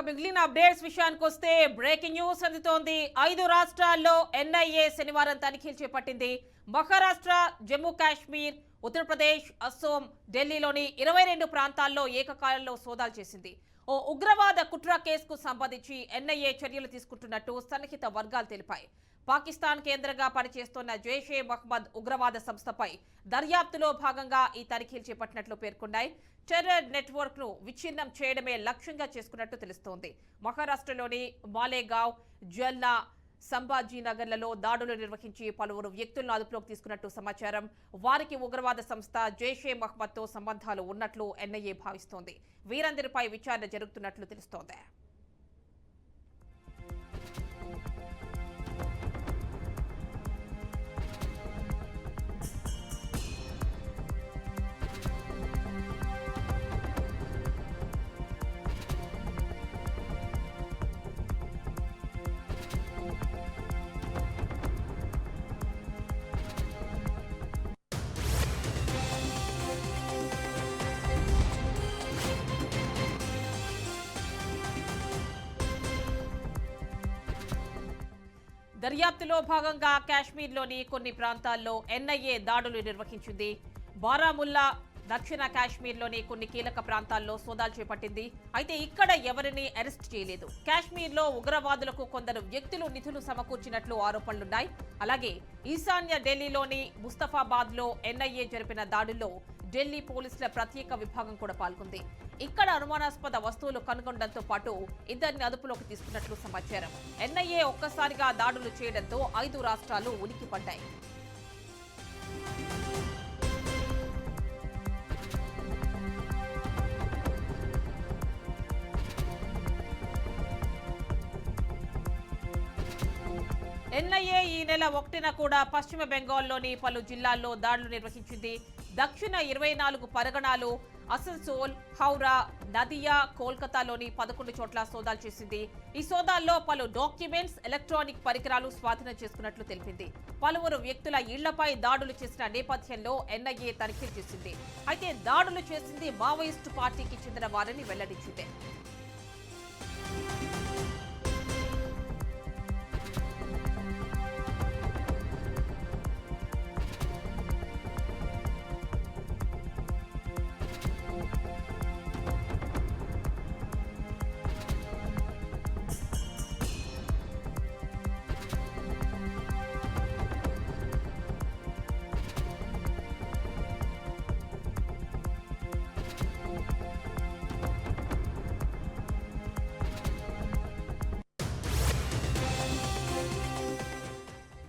ఇక మిగిలిన అప్డేట్స్ విషయానికి వస్తే బ్రేకింగ్ న్యూస్ అందుతోంది. ఐదు రాష్ట్రాల్లో ఎన్ఐఏ శనివారం తనిఖీలు చేపట్టింది. మహారాష్ట్ర జమ్మూ కాశ్మీర్ ఉత్తరప్రదేశ్ అస్సోం ఢిల్లీలోని ఇరవై రెండు ప్రాంతాల్లో ఏకకాలంలో సోదాలు చేసింది. ఓ ఉగ్రవాద కుట్ర కేసుకు సంబంధించి ఎన్ఐఏ చర్యలు తీసుకుంటున్నట్టు సన్నిహిత వర్గాలు తెలిపాయి. పాకిస్తాన్ కేంద్రంగా పనిచేస్తున్న జైషే మహ్మద్ ఉగ్రవాద సంస్థపై దర్యాప్తులో భాగంగా ఈ తనిఖీలు చేపట్టినట్లు పేర్కొన్నాయి. టెర్రర్ నెట్వర్క్ను విచ్ఛిన్నం చేయడమే లక్ష్యంగా చేసుకున్నట్టు తెలుస్తోంది. మహారాష్ట్రలోని మాలేగావ్ జల్నా సంభాజీనగర్లలో దాడులు నిర్వహించి పలువురు వ్యక్తులను అదుపులోకి తీసుకున్నట్టు సమాచారం. వారికి ఉగ్రవాద సంస్థ జైషే మహ్మద్తో సంబంధాలు ఉన్నట్లు ఎన్ఐఏ భావిస్తోంది. వీరందరిపై విచారణ జరుగుతున్నట్లు తెలుస్తోంది. దర్యాప్తులో భాగంగా కాశ్మీర్లోని కొన్ని ప్రాంతాల్లో ఎన్ఐఏ దాడులు నిర్వహించింది. బారాముల్లా దక్షిణ కాశ్మీర్లోని కొన్ని కీలక ప్రాంతాల్లో సోదాలు చేపట్టింది. అయితే ఇక్కడ ఎవరిని అరెస్ట్ చేయలేదు. కాశ్మీర్లో ఉగ్రవాదులకు కొందరు వ్యక్తులు నిధులు సమకూర్చినట్లు ఆరోపణలున్నాయి. అలాగే ఈశాన్య ఢిల్లీలోని ముస్తఫాబాద్లో ఎన్ఐఏ జరిపిన దాడుల్లో ఢిల్లీ పోలీసుల ప్రత్యేక విభాగం కూడా పాల్గొంది. ఇక్కడ అనుమానాస్పద వస్తువులు కనుగొనడంతో పాటు ఇద్దరిని అదుపులోకి తీసుకున్నట్లు సమాచారం. ఎన్ఐఏ ఒక్కసారిగా దాడులు చేయడంతో ఐదు రాష్ట్రాలు ఉనికిపడ్డాయి. ఎన్ఐఏ ఈ నెల ఒకటిన కూడా పశ్చిమ బెంగాల్లోని పలు జిల్లాల్లో దాడులు నిర్వహించింది. దక్షిణ ఇరవై నాలుగు పరగణాలు అసన్సోల్ హౌరా నదియా కోల్కతాలోని పదకొండు చోట్ల సోదాలు చేసింది. ఈ సోదాల్లో పలు డాక్యుమెంట్స్ ఎలక్ట్రానిక్ పరికరాలు స్వాధీనం చేసుకున్నట్లు తెలిపింది. పలువురు వ్యక్తుల ఇళ్ళపై దాడులు చేసిన నేపథ్యంలో ఎన్ఐఏ తనిఖీలు చేసింది. అయితే దాడులు చేసింది మావోయిస్టు పార్టీకి చెందిన వారని వెల్లడించింది.